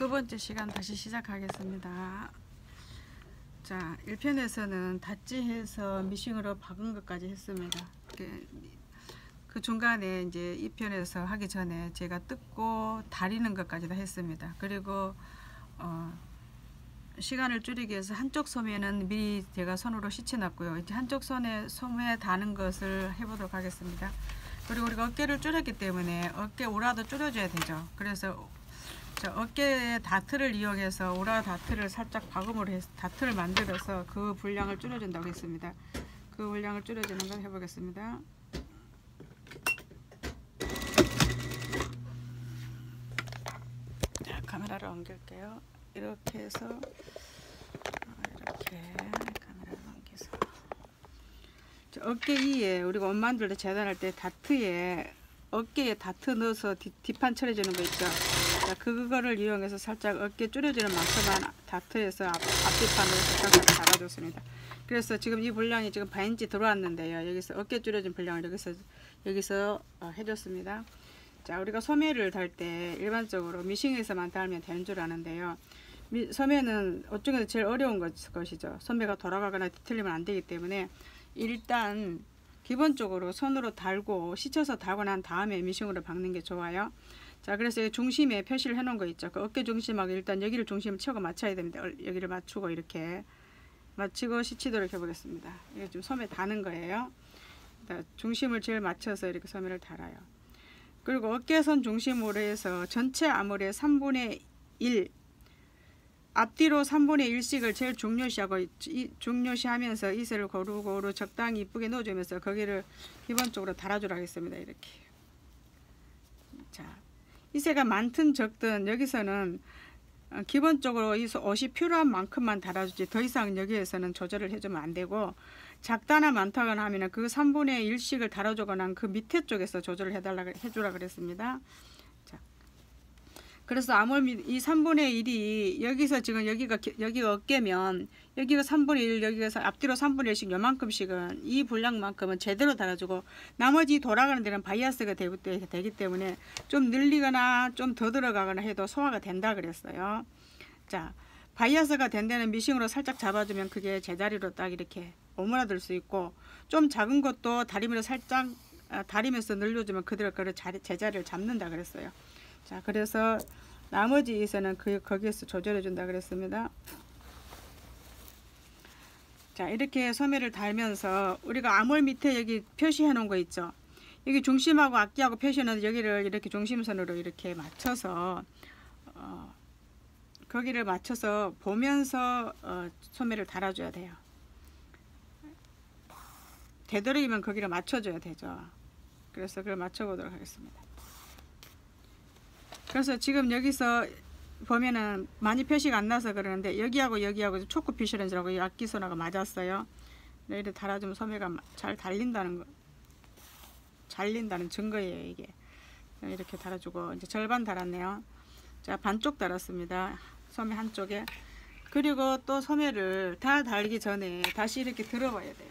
두 번째 시간 다시 시작하겠습니다. 자, 1편에서는 닷지해서 미싱으로 박은 것까지 했습니다. 그, 그 중간에 이제 2편에서 하기 전에 제가 뜯고 다리는 것까지 다 했습니다. 그리고 어, 시간을 줄이기 위해서 한쪽 소매는 미리 제가 손으로 씻어놨고요. 이제 한쪽 손에 소매 다는 것을 해보도록 하겠습니다. 그리고 우리가 어깨를 줄였기 때문에 어깨 오라도 줄여줘야 되죠. 그래서 저 어깨 다트를 이용해서 오라 다트를 살짝 박음으로 해서 다트를 만들어서 그 분량을 줄여준다고 했습니다. 그 분량을 줄여주는 걸 해보겠습니다. 자, 카메라를 옮길게요. 이렇게 해서 이렇게 카메라를 옮겨서 어깨 위에 우리가 때 재단할 때 다트에 어깨에 다트 넣어서 뒷, 판 처리해주는 거 있죠. 자, 그거를 이용해서 살짝 어깨 줄여주는 만큼만 다트에서 앞, 앞뒤판으로 살짝 달아줬습니다. 그래서 지금 이 분량이 지금 반인치 들어왔는데요. 여기서 어깨 줄여준 분량을 여기서 여기서 어, 해줬습니다. 자, 우리가 소매를 달 때 일반적으로 미싱에서만 달면 되는 줄 아는데요. 미, 소매는 옷 중에서 제일 어려운 것, 것이죠. 소매가 돌아가거나 뒤틀리면 안 되기 때문에 일단 기본적으로 손으로 달고 씻혀서 달고 난 다음에 미싱으로 박는 게 좋아요. 자 그래서 중심에 표시를 해 놓은 거 있죠. 그 어깨 중심하고 일단 여기를 중심을 채고 맞춰야 됩니다. 여기를 맞추고 이렇게 맞추고 시치도록 해 보겠습니다. 이게 좀 소매 다는 거예요. 중심을 제일 맞춰서 이렇게 소매를 달아요. 그리고 어깨선 중심으로 해서 전체 아무리 3분의 1 앞뒤로 3분의 1씩을 제일 중요시하고 중요시하면서 이슬을 고루고루 적당히 이쁘게 넣어주면서 거기를 기본적으로 달아주라 하겠습니다. 이렇게 자 이세가 많든 적든 여기서는 어, 기본적으로 이 옷이 필요한 만큼만 달아주지 더 이상 여기에서는 조절을 해주면 안 되고 작다나 많다거나 하면 그 3분의 1씩을 달아주거나 그 밑에 쪽에서 조절을 해달라 해주라 그랬습니다. 그래서 아몰미 이 3분의 1이 여기서 지금 여기가 여기가 어깨면 여기가 3분의 1 여기가 앞뒤로 3분의 1씩 요만큼씩은 이 분량만큼은 제대로 달아주고 나머지 돌아가는 데는 바이아스가 되기 때문에 좀 늘리거나 좀 더 들어가거나 해도 소화가 된다 그랬어요. 자 바이아스가 된 데는 미싱으로 살짝 잡아주면 그게 제자리로 딱 이렇게 오므라들 수 있고 좀 작은 것도 다리미로 살짝 아, 다리면서 늘려주면 그대로 그 제자리를 잡는다 그랬어요. 자 그래서 나머지 에서는 그 거기에서 조절해 준다 그랬습니다. 자 이렇게 소매를 달면서 우리가 암홀 밑에 여기 표시해 놓은 거 있죠. 여기 중심하고 앞뒤하고 표시는 여기를 이렇게 중심선으로 이렇게 맞춰서 어, 거기를 맞춰서 보면서 어, 소매를 달아줘야 돼요. 되도록이면 거기를 맞춰줘야 되죠. 그래서 그걸 맞춰보도록 하겠습니다. 그래서 지금 여기서 보면은 많이 표시가 안 나서 그러는데 여기하고 여기하고 초코 피셔렌즈라고 악기소나가 맞았어요. 이렇게 달아주면 소매가 잘 달린다는 거, 잘린다는 증거예요 이게. 이렇게 달아주고 이제 절반 달았네요. 자 반쪽 달았습니다. 소매 한쪽에. 그리고 또 소매를 다 달기 전에 다시 이렇게 들어봐야 돼요.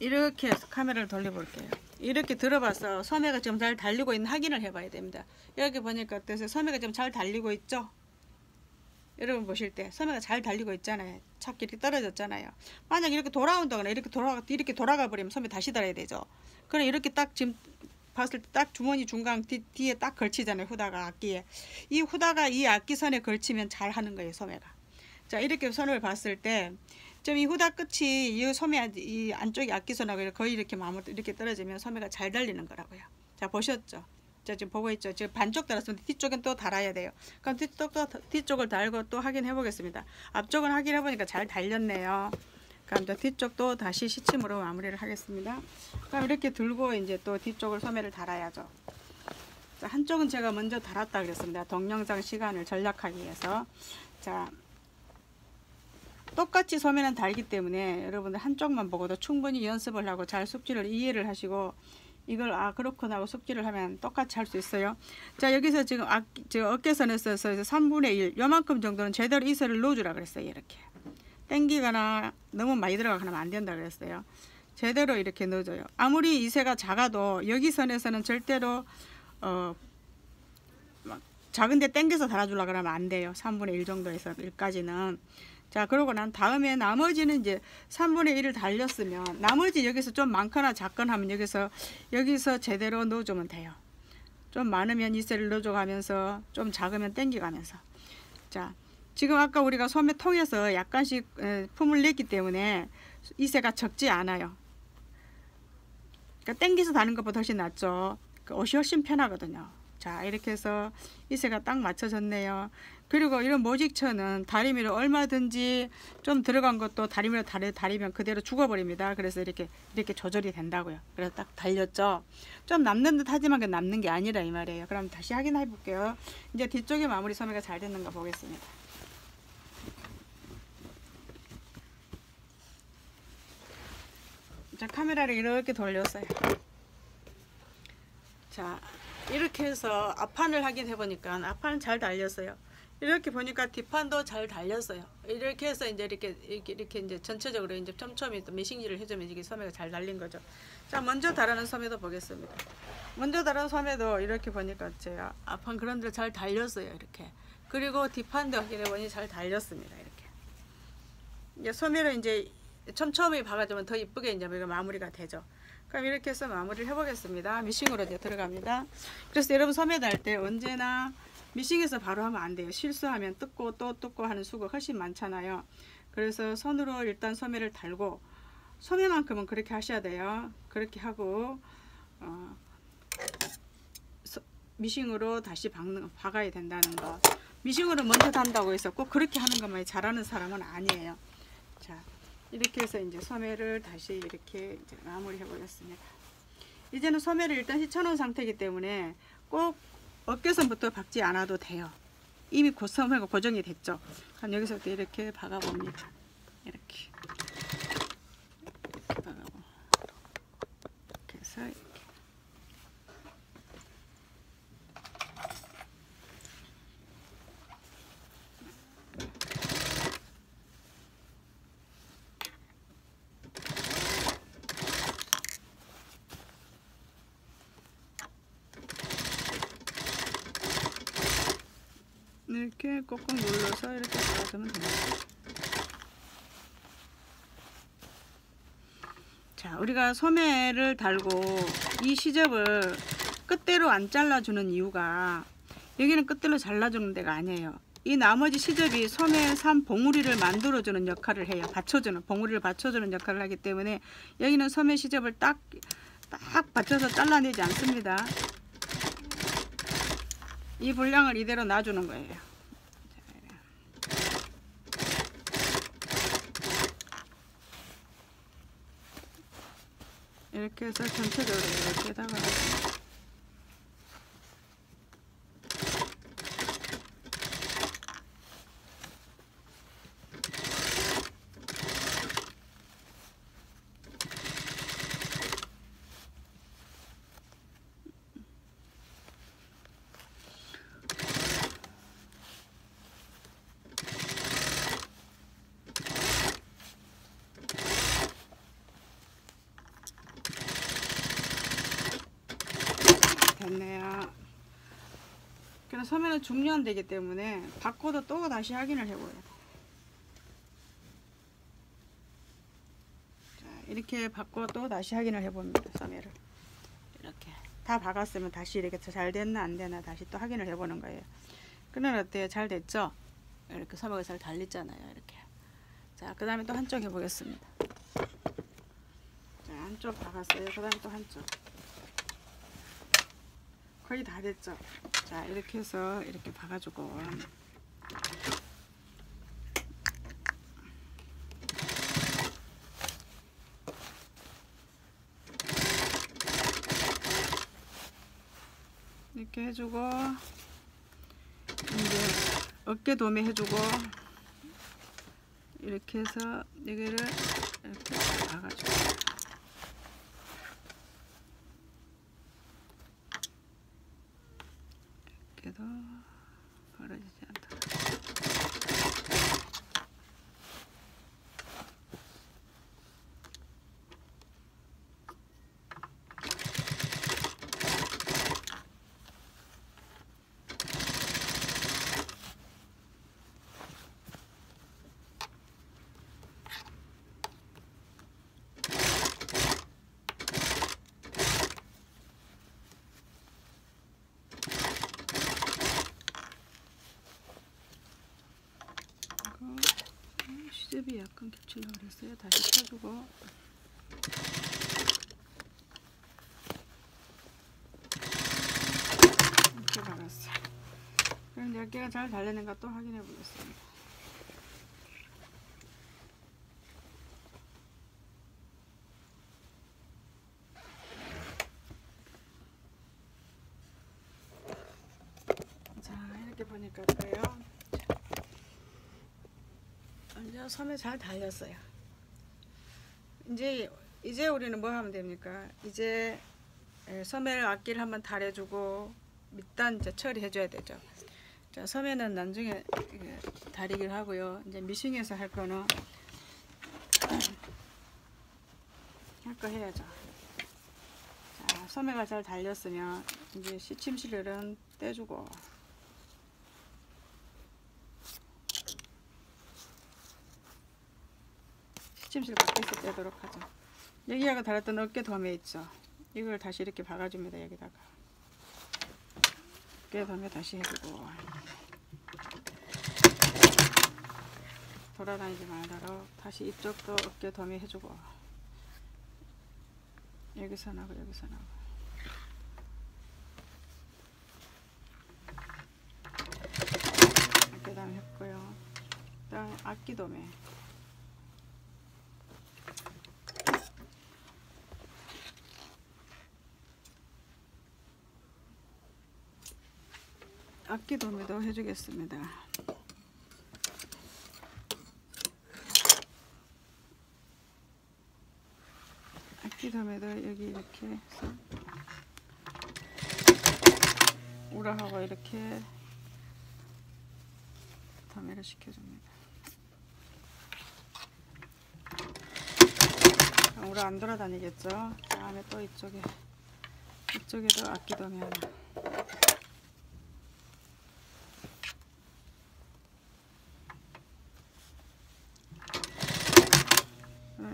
이렇게 카메라를 돌려볼게요. 이렇게 들어봐서 소매가 좀 잘 달리고 있는 확인을 해봐야 됩니다. 여기 보니까 어떠세요? 소매가 좀 잘 달리고 있죠? 여러분 보실 때 소매가 잘 달리고 있잖아요. 착 이렇게 떨어졌잖아요. 만약 이렇게 돌아온다거나 이렇게 돌아가 이렇게 돌아가 버리면 소매 다시 달아야 되죠. 그럼 이렇게 딱 지금 봤을 때 딱 주머니 중간 뒤, 뒤에 딱 걸치잖아요. 후다가 악기에 이 후다가 이 악기 선에 걸치면 잘 하는 거예요. 소매가. 자 이렇게 선을 봤을 때 좀 이 후다 끝이 이 소매 이 안쪽이 악기선하고 거의 이렇게 마무 이렇게 떨어지면 소매가 잘 달리는 거라고요. 자 보셨죠? 자 지금 보고 있죠? 지금 반쪽 달았으면 뒤쪽은 또 달아야 돼요. 그럼 뒤쪽도 뒤쪽을 달고 또 확인해 보겠습니다. 앞쪽은 확인해 보니까 잘 달렸네요. 그럼 또 뒤쪽도 다시 시침으로 마무리를 하겠습니다. 그럼 이렇게 들고 이제 또 뒤쪽을 소매를 달아야죠. 자, 한쪽은 제가 먼저 달았다 그랬습니다. 동영상 시간을 전략하기 위해서. 자, 똑같이 소매는 달기 때문에 여러분들 한쪽만 보고도 충분히 연습을 하고 잘 숙지를 이해를 하시고 이걸 아 그렇구나 하고 숙지를 하면 똑같이 할 수 있어요. 자 여기서 지금 아, 저 어깨선에서 3분의 1 요만큼 정도는 제대로 이슬을 넣어주라 그랬어요. 이렇게 땡기거나 너무 많이 들어가거나 안 된다 그랬어요. 제대로 이렇게 넣어줘요. 아무리 이세가 작아도 여기 선에서는 절대로 어, 작은데 땡겨서 달아주려 그러면 안 돼요. 3분의 1 정도에서 1까지는. 자, 그러고 난 다음에 나머지는 이제 3분의 1을 달렸으면 나머지 여기서 좀 많거나 작거나 하면 여기서 여기서 제대로 넣어주면 돼요. 좀 많으면 이세를 넣어줘 가면서 좀 작으면 땡겨가면서. 자, 지금 아까 우리가 소매 통해서 약간씩 품을 냈기 때문에 이세가 적지 않아요. 그러니까 땡겨서 다는 것보다 훨씬 낫죠. 그 옷이 훨씬 편하거든요. 자 이렇게 해서 이세가 딱 맞춰졌네요. 그리고 이런 모직천은 다리미를 얼마든지 좀 들어간 것도 다리미로 다리, 다리면 그대로 죽어버립니다. 그래서 이렇게 이렇게 조절이 된다고요. 그래서 딱 달렸죠. 좀 남는 듯 하지만 그 남는 게 아니라 이 말이에요. 그럼 다시 확인해 볼게요. 이제 뒤쪽에 마무리 소매가 잘 됐는가 보겠습니다. 자 카메라를 이렇게 돌렸어요. 자 이렇게 해서 앞판을 확인해 보니까 앞판은 잘 달렸어요. 이렇게 보니까 뒷판도 잘 달렸어요. 이렇게 해서 이제 이렇게 이렇게, 이렇게 이제 전체적으로 이제 촘촘히 또 미싱질을 해주면 이게 소매가 잘 달린 거죠. 자 먼저 달아는 소매도 보겠습니다. 먼저 달은 소매도 이렇게 보니까 제가 앞판 그런 데를 잘 달렸어요. 이렇게 그리고 뒷판도 확인해 보니 잘 달렸습니다. 이렇게 이제 소매를 이제 촘촘히 박아주면 더 이쁘게 이제 마무리가 되죠. 그럼 이렇게 해서 마무리를 해보겠습니다. 미싱으로 이제 들어갑니다. 그래서 여러분 소매 달 때 언제나 미싱에서 바로 하면 안 돼요. 실수하면 뜯고 또 뜯고 하는 수가 훨씬 많잖아요. 그래서 손으로 일단 소매를 달고 소매만큼은 그렇게 하셔야 돼요. 그렇게 하고 어, 소, 미싱으로 다시 박는, 박아야 된다는 거. 미싱으로 먼저 단다고 해서 꼭 그렇게 하는 것만 잘하는 사람은 아니에요. 자. 이렇게 해서 이제 소매를 다시 이렇게 마무리해 보겠습니다. 이제는 소매를 일단 휘쳐놓은 상태이기 때문에 꼭 어깨선부터 박지 않아도 돼요. 이미 소매가 고정이 됐죠. 그럼 여기서부터 이렇게 박아봅니다. 이렇게 박아보. 이렇게 해서 이렇게 꼭꼭 눌러서 이렇게 잡아주면 됩니다. 자, 우리가 소매를 달고 이 시접을 끝대로 안 잘라주는 이유가 여기는 끝대로 잘라주는 데가 아니에요. 이 나머지 시접이 소매 산 봉우리를 만들어주는 역할을 해요. 받쳐주는 봉우리를 받쳐주는 역할을 하기 때문에 여기는 소매 시접을 딱 딱 받쳐서 잘라내지 않습니다. 이 분량을 이대로 놔주는 거예요. 이렇게 해서 전체적으로 이렇게다가 됐네요. 그래 소매는 중요한되기 때문에 바꿔도 또 다시 확인을 해보아요. 자, 이렇게 바꿔 또 다시 확인을 해봅니다. 소매를 이렇게 다 박았으면 다시 이렇게 잘 됐나 안 되나 다시 또 확인을 해보는 거예요. 그는 어때요? 잘 됐죠? 이렇게 소매가 잘 달렸잖아요. 이렇게. 자, 그 다음에 또 한쪽 해보겠습니다. 자, 한쪽 박았어요. 그 다음에 또 한쪽. 거의 다 됐죠 자 이렇게 해서 이렇게 박아주고. 이렇게 해주고 이제 어깨 도매 해주고 이렇게 해서 여기를 이렇게 박아주고 이렇게도 벌어지지 않도록 톱이 약간 겹치려고 그랬어요. 다시 펴주고 이렇게 박았어요. 그럼 열 개가 잘 달리는가 또 확인해 보겠습니다. 자 이렇게 보니까 어때요? 이제 섬에 잘 달렸어요. 이제 이제 우리는 뭐 하면 됩니까? 이제 에, 섬에 악기를 한번 달해주고 밑단 이제 처리해줘야 되죠. 자 섬에는 나중에 다리기를 하고요. 이제 미싱에서 할 거는 할 거 해야죠. 자 섬에가 잘 달렸으면 이제 시침실은 떼주고 시침실 밖에서 떼도록 하죠. 여기가 달았던 어깨 덤에 있죠. 이걸 다시 이렇게 박아줍니다. 여기다가 어깨 덤에 다시 해주고 돌아다니지 말도록 다시 이쪽도 어깨 덤에 해주고 여기서 나고 여기서 나고 어깨 덤 했고요. 그다음 악기 덤에 악기 도매도 해주겠습니다. 악기 도매도 여기 이렇게 해서 우라하고 이렇게 도매를 시켜줍니다. 우라 안 돌아다니겠죠? 다음에 또 이쪽에 이쪽에도 악기 도매 하나.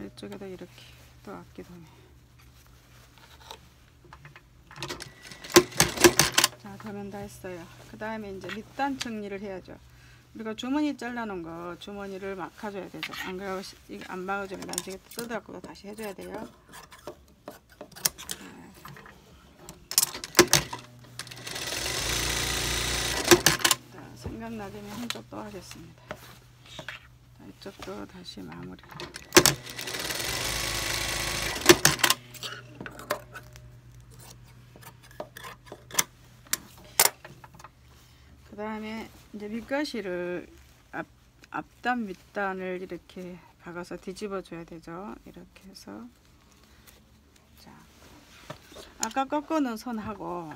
이쪽에다 이렇게 또 악기도네. 자, 도면 다 했어요. 그 다음에 이제 밑단 정리를 해야죠. 우리가 주머니 잘라놓은 거 주머니를 막아줘야 되죠. 안 그러고 안 막아주면 나중에 뜯어갖고 다시 해줘야 돼요. 자, 생각나면 한쪽 또 하겠습니다. 자, 이쪽도 다시 마무리. 그 다음에 이제 밑가시를 앞, 앞단 밑단을 이렇게 박아서 뒤집어 줘야 되죠. 이렇게 해서 자 아까 꺾어놓은 선하고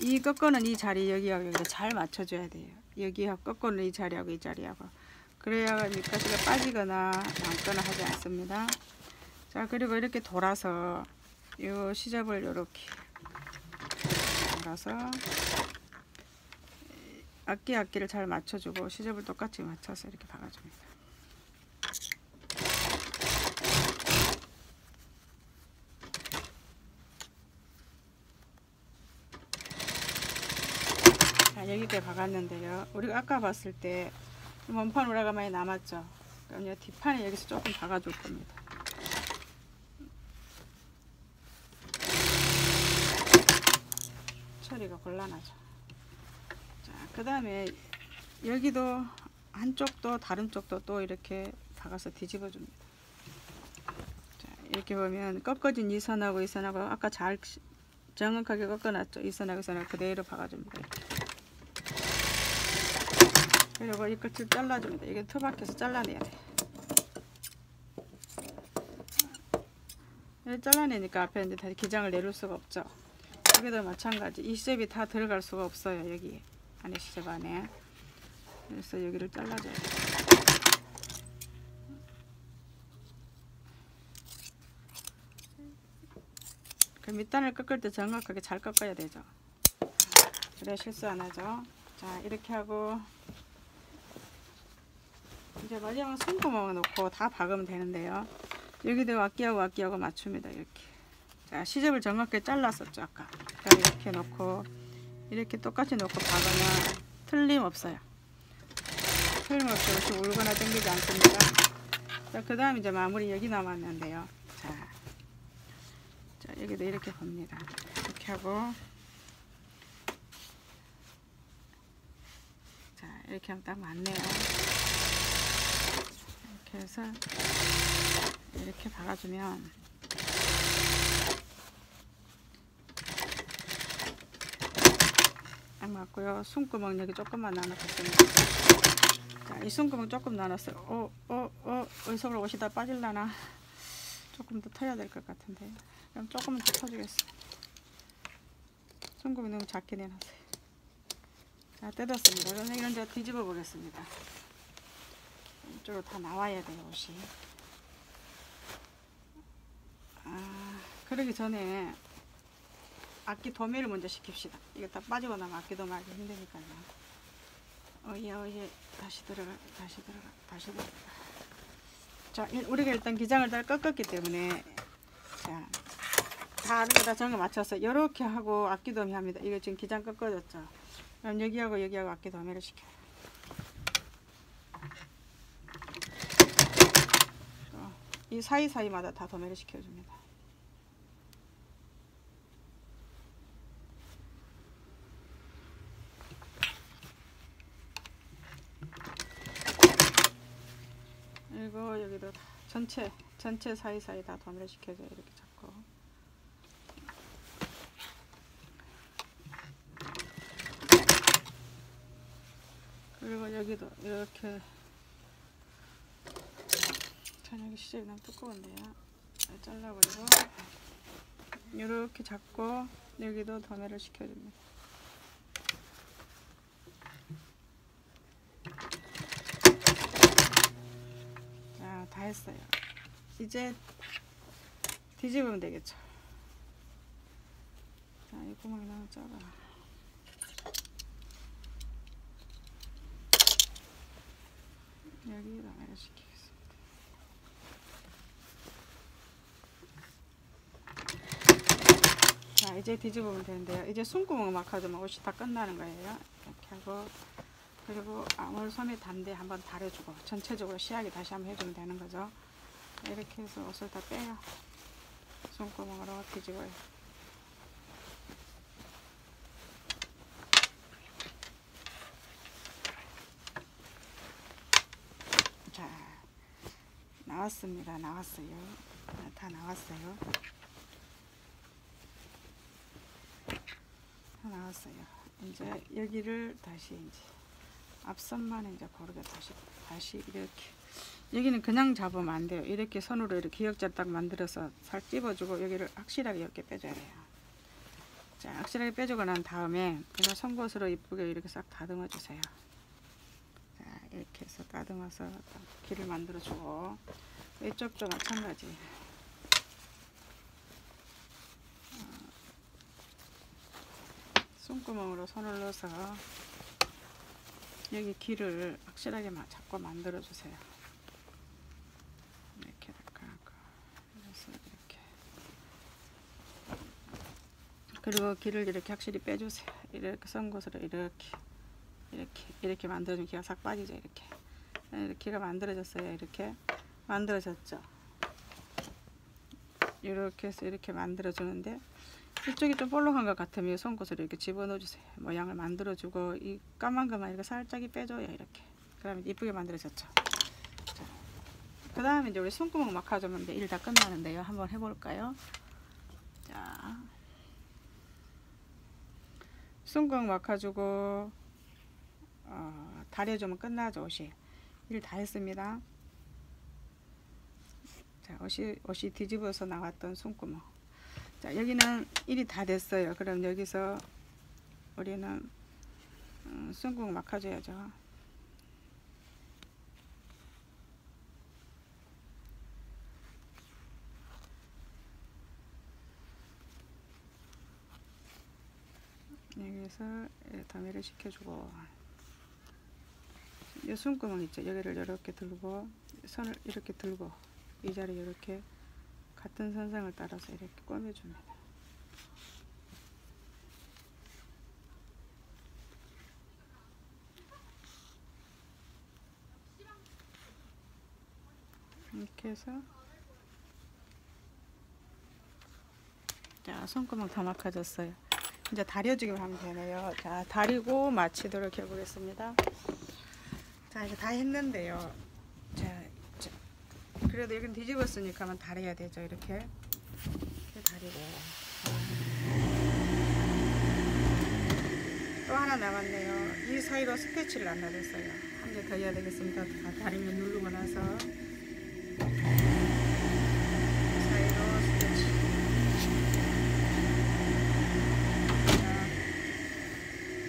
이 꺾어놓은 이 자리 여기하고 여기 잘 맞춰줘야 돼요. 여기하고 꺾어놓은 이 자리하고 이 자리하고 그래야 밑가시가 빠지거나 남거나 하지 않습니다. 자 그리고 이렇게 돌아서 이 시접을 이렇게 돌아서 악기 악기를 잘 맞춰주고 시접을 똑같이 맞춰서 이렇게 박아줍니다. 자 여기까지 박았는데요. 우리가 아까 봤을 때 원판 우라가 많이 남았죠. 그럼 이제 뒷판에 여기서 조금 박아줄 겁니다. 처리가 곤란하죠. 자, 그 다음에 여기도 한쪽도 다른 쪽도 또 이렇게 박아서 뒤집어 줍니다. 자, 이렇게 보면 꺾어진 이 선하고 이 선하고 아까 잘 정확하게 꺾어놨죠. 이 선하고 이 선하고 그대로 박아줍니다. 그리고 이 끝을 잘라줍니다. 이게 터박해서 잘라내야 돼. 잘라내니까 앞에 이제 다시 기장을 내릴 수가 없죠. 여기도 마찬가지. 이 시접이 다 들어갈 수가 없어요. 여기 안에 시접 안에. 그래서 여기를 잘라줘야 돼요. 그 밑단을 꺾을 때 정확하게 잘 꺾어야 되죠. 그래야 실수 안 하죠. 자, 이렇게 하고 이제 마지막 손구멍을 놓고 다 박으면 되는데요. 여기도 악기하고 악기하고 맞춥니다. 이렇게. 자, 시접을 정확하게 잘랐었죠, 아까. 그럼 이렇게 놓고 이렇게 똑같이 놓고 박으면 틀림없어요. 틀림없이 이렇게 울거나 당기지 않습니다. 자, 그 다음 이제 마무리 여기 남았는데요. 자, 자, 여기도 이렇게 봅니다. 이렇게 하고, 자, 이렇게 하면 딱 맞네요. 이렇게 해서, 이렇게 박아주면, 딱 맞고요. 숨구멍 여기 조금만 나눠봤습니다. 자, 이 숨구멍 조금 나눴어요. 어, 어, 어, 의석으로 옷이 다 빠질라나? 조금 더 터야 될 것 같은데. 그럼 조금만 더 터주겠습니다. 숨구멍 너무 작게 내놨어요. 자, 뜯었습니다. 이런 데 뒤집어 보겠습니다. 이쪽으로 다 나와야 돼요, 옷이. 아, 그러기 전에 악기 도매를 먼저 시킵시다. 이게 다 빠지고 나면 악기 도매하기 힘드니까요. 어예 어예 다시 들어가 다시 들어가 다시 들어가. 자 일- 우리가 일단 기장을 다 꺾었기 때문에 자 다른 거다 정을 맞춰서 이렇게 하고 악기 도매 합니다. 이거 지금 기장 꺾어졌죠. 그럼 여기하고 여기하고 악기 도매를 시켜요. 또이 사이사이마다 다 도매를 시켜줍니다. 그리고 여기도 다 전체 전체 사이사이 다 도매를 시켜줘요 이렇게 잡고. 그리고 여기도 이렇게 저녁이 시접이 너무 두꺼운데요. 네, 잘라버리고 이렇게 잡고 여기도 도매를 시켜줍니다 했어요. 이제 뒤집으면 되겠죠. 자, 이 구멍이 너무 작아. 여기다 매료시키겠습니다. 자, 이제 뒤집으면 되는데요. 이제 숨구멍 막 하자면 옷이 다 끝나는 거예요. 이렇게 하고 그리고 섬에 단데 한번 다려주고 전체적으로 시야기 다시 한번 해주면 되는 거죠. 이렇게 해서 옷을 다 빼요. 손구멍으로 뒤집어요. 자, 나왔습니다. 나왔어요. 아, 다 나왔어요. 다 나왔어요. 이제 여기를 다시 이제 앞선만 이제 고르게 다시 다시 이렇게 여기는 그냥 잡으면 안 돼요. 이렇게 손으로 이렇게 기역자 딱 만들어서 살 찝어주고 여기를 확실하게 이렇게 빼줘야 돼요. 자, 확실하게 빼주고 난 다음에 그냥 송곳으로 이쁘게 이렇게 싹 다듬어 주세요. 자, 이렇게 해서 다듬어서 딱 길을 만들어 주고 이쪽도 마찬가지. 손구멍으로 손을 넣어서 여기 길을 확실하게 막 잡고 만들어 주세요. 이렇게 하고 그래서 이렇게 그리고 길을 이렇게 확실히 빼주세요. 이렇게 선 곳으로 이렇게 이렇게 이렇게 만들어주면 기가 싹 빠지죠. 이렇게 이렇게 기가 만들어졌어요. 이렇게 만들어졌죠. 이렇게 해서 이렇게 만들어주는데 이쪽이 좀 볼록한 것 같으면 손끝으로 이렇게 집어넣어 주세요. 모양을 만들어 주고 이 까만 것만 이렇게 살짝 빼줘요. 이렇게. 그러면 이쁘게 만들어졌죠. 그 다음에 이제 우리 손구멍 막아주면 일다 끝나는데요. 한번 해볼까요? 자, 손구멍 막아주고 어, 다려주면 끝나죠. 옷이. 일 다 했습니다. 자, 옷이, 옷이 뒤집어서 나왔던 손구멍. 자, 여기는 일이 다 됐어요. 그럼 여기서 우리는 음, 숨구멍 막아줘야죠. 여기서 더미를 시켜주고 이 숨구멍 있죠. 여기를 이렇게 들고 손을 이렇게 들고 이 자리 이렇게 같은 선상을 따라서 이렇게 꺼내줍니다. 이렇게 해서 자 손금은 다 막아졌어요. 이제 다려주기만 하면 되네요. 자 다리고 마치도록 해보겠습니다. 자 이제 다 했는데요. 그래도 이건 뒤집었으니까 다려야 되죠 이렇게. 다리고. 또 하나 남았네요. 이 사이로 스태치를 안 놔뒀어요. 한 개 더 해야 되겠습니다. 다 다리면 누르고 나서.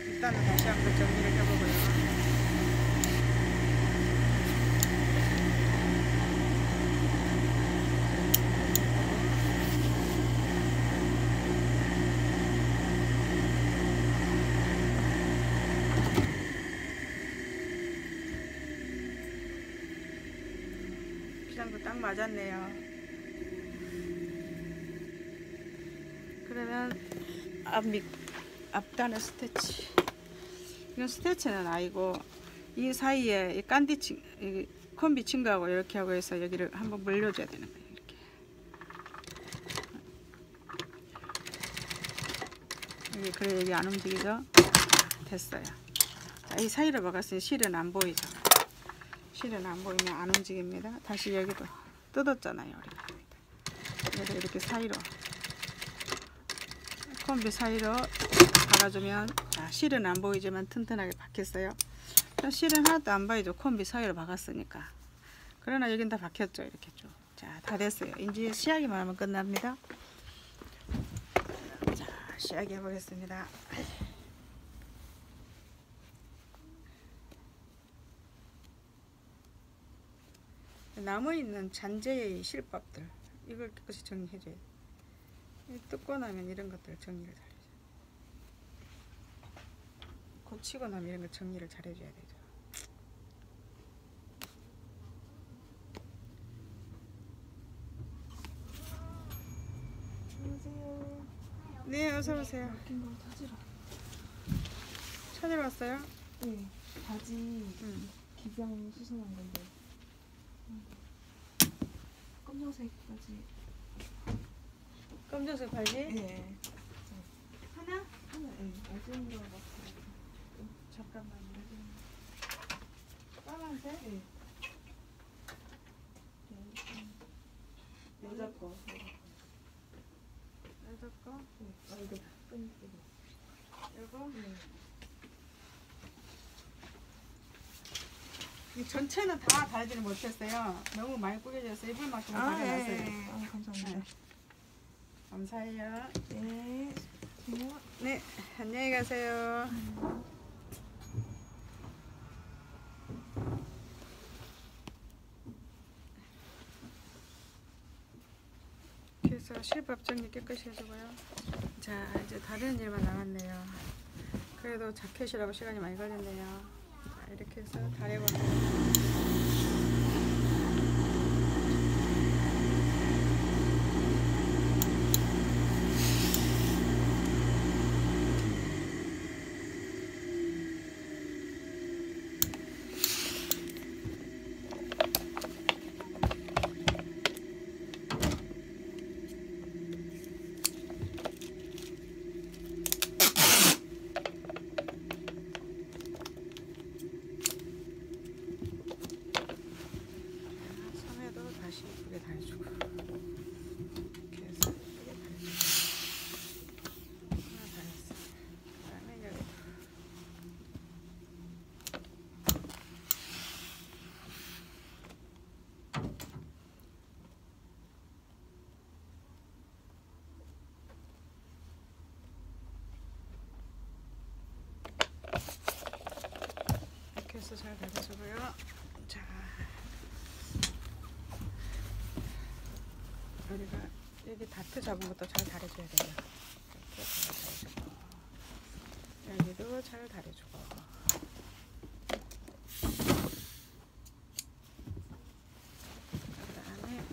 일단은 다시 한번 정리를 해보고요 딱 맞았네요. 그러면 앞밑 앞단의 스태치. 이건 스태치는 아니고 이 사이에 이 깐디 친, 이 콤비 친구하고 이렇게 하고 해서 여기를 한번 물려줘야 되는 거예요. 이렇게. 여기 그래 여기 안 움직이죠? 됐어요. 자, 이 사이를 막았으니 실은 안 보이죠? 실은 안 보이면 안 움직입니다. 다시 여기도 뜯었잖아요. 그래서 이렇게 사이로 콤비 사이로 박아주면 자, 실은 안 보이지만 튼튼하게 박혔어요. 자, 실은 하나도 안 보이죠. 콤비 사이로 박았으니까. 그러나 여긴 다 박혔죠. 이렇게 쭉. 자, 다 됐어요. 이제 시야기만 하면 끝납니다. 자, 시야기 해보겠습니다. 남아 있는 잔재의 실밥들 이걸 깨끗이 정리해줘야 돼. 이 뜯고 나면 이런 것들 정리를 잘해줘. 고치고 나면 이런 거 정리를 잘해줘야 되죠. 안녕하세요. 네, 어서 오세요. 바뀐 거 찾으러. 찾으러 왔어요? 네. 바지 응. 기장 수선한 건데. 음. 검정색 바지. 검정색 바지? 네. 하나? 하나, 네. 어제인 거 같아요. 잠깐만요. 빨간색? 네. 여자 거. 여자 거? 네. 아, 이거. 이거? 네. 이 전체는 다 달지는 못했어요. 너무 많이 꾸겨져서 입을 만큼 아, 달아놨어요. 네. 아, 감사합니다. 감사해요. 네. 안녕. 네, 안녕히 가세요. 그래서 실밥 정리 깨끗이 해주고요. 자, 이제 다른 일만 남았네요. 그래도 자켓이라고 시간이 많이 걸렸네요. 자, 이렇게 해서 섬에도 다시 예쁘게 달주고 이렇게 해서 예쁘게 달주고 하나 달았어 그다음에 여기 이렇게 해서 잘 달아주고요 자 우리가 여기 다트 잡은 것도 잘 다려줘야 돼요. 이렇게 잘 다려주고 여기도 잘 다려주고 그다음에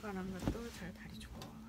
뻔한 것도 잘 다려주고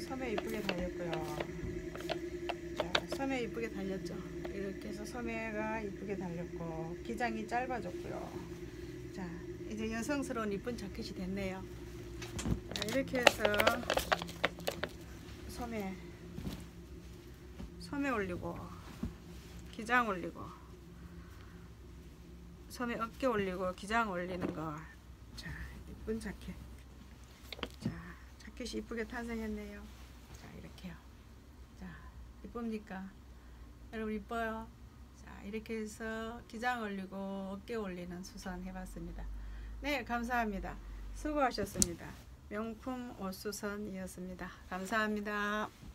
섬에 이쁘게 달렸고요. 자, 섬에 이쁘게 달렸죠. 이렇게 해서 섬에가 이쁘게 달렸고 기장이 짧아졌고요. 자, 이제 여성스러운 이쁜 자켓이 됐네요. 자, 이렇게 해서 섬에 섬에 올리고 기장 올리고 섬에 어깨 올리고 기장 올리는 거. 자, 이쁜 자켓. 자, 자켓이 이쁘게 탄생했네요. 자, 이렇게요. 자, 이쁩니까? 여러분 이뻐요? 자, 이렇게 해서 기장 올리고 어깨 올리는 수선 해봤습니다. 네, 감사합니다. 수고하셨습니다. 명품 옷수선이었습니다. 감사합니다.